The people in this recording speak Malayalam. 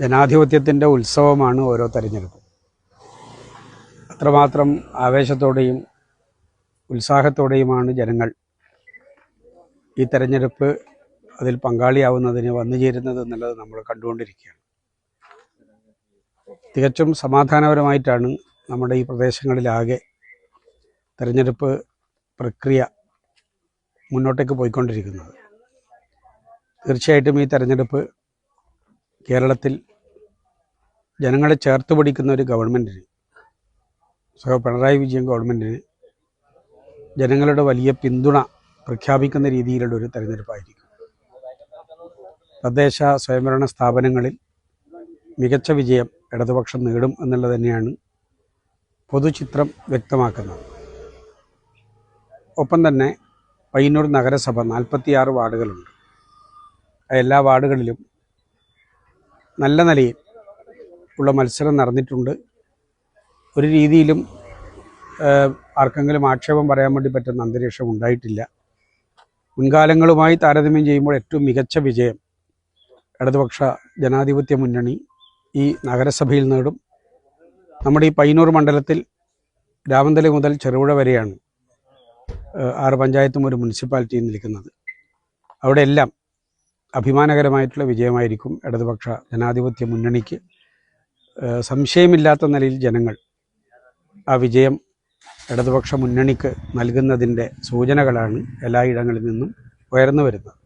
ജനാധിപത്യത്തിന്റെ ഉത്സവമാണ് ഓരോ തെരഞ്ഞെടുപ്പ്. അത്രമാത്രം ആവേശത്തോടെയും ഉത്സാഹത്തോടെയുമാണ് ജനങ്ങൾ ഈ തെരഞ്ഞെടുപ്പ് അതിൽ പങ്കാളിയാവുന്നതിന് വന്നു ചേരുന്നത് എന്നുള്ളത് നമ്മൾ കണ്ടുകൊണ്ടിരിക്കുകയാണ്. തികച്ചും സമാധാനപരമായിട്ടാണ് നമ്മുടെ ഈ പ്രദേശങ്ങളിലാകെ തെരഞ്ഞെടുപ്പ് പ്രക്രിയ മുന്നോട്ടേക്ക് പോയിക്കൊണ്ടിരിക്കുന്നത്. തീർച്ചയായിട്ടും ഈ തെരഞ്ഞെടുപ്പ് കേരളത്തിൽ ജനങ്ങളെ ചേർത്ത് പിടിക്കുന്ന ഒരു ഗവൺമെന്റിന് സഹ പിണറായി വിജയൻ ഗവൺമെന്റിന് ജനങ്ങളുടെ വലിയ പിന്തുണ പ്രഖ്യാപിക്കുന്ന രീതിയിലുള്ള ഒരു തെരഞ്ഞെടുപ്പായിരിക്കും. തദ്ദേശ സ്വയംഭരണ സ്ഥാപനങ്ങളിൽ മികച്ച വിജയം ഇടതുപക്ഷം നേടും എന്നുള്ളത് തന്നെയാണ് പൊതുചിത്രം വ്യക്തമാക്കുന്നത്. ഒപ്പം തന്നെ പയ്യന്നൂർ നഗരസഭ നാൽപ്പത്തിയാറ് വാർഡുകളുണ്ട്. എല്ലാ വാർഡുകളിലും നല്ല നിലയിൽ ഉള്ള മത്സരം നടന്നിട്ടുണ്ട്. ഒരു രീതിയിലും ആർക്കെങ്കിലും ആക്ഷേപം പറയാൻ വേണ്ടി പറ്റുന്ന അന്തരീക്ഷം ഉണ്ടായിട്ടില്ല. മുൻകാലങ്ങളുമായി താരതമ്യം ചെയ്യുമ്പോൾ ഏറ്റവും മികച്ച വിജയം ഇടതുപക്ഷ ജനാധിപത്യ മുന്നണി ഈ നഗരസഭയിൽ നേടും. നമ്മുടെ ഈ പയ്യന്നൂർ മണ്ഡലത്തിൽ രാമന്തലി മുതൽ ചെറുപുഴ വരെയാണ് ആറ് പഞ്ചായത്തും ഒരു മുനിസിപ്പാലിറ്റിയും നിൽക്കുന്നത്. അവിടെയെല്ലാം അഭിമാനകരമായിട്ടുള്ള വിജയമായിരിക്കും ഇടതുപക്ഷ ജനാധിപത്യ മുന്നണിക്ക്. സംശയമില്ലാത്ത നിലയിൽ ജനങ്ങൾ ആ വിജയം ഇടതുപക്ഷ മുന്നണിക്ക് നൽകുന്നതിന്റെ സൂചനകളാണ് എല്ലായിടങ്ങളിൽ നിന്നും ഉയർന്നു വരുന്നത്.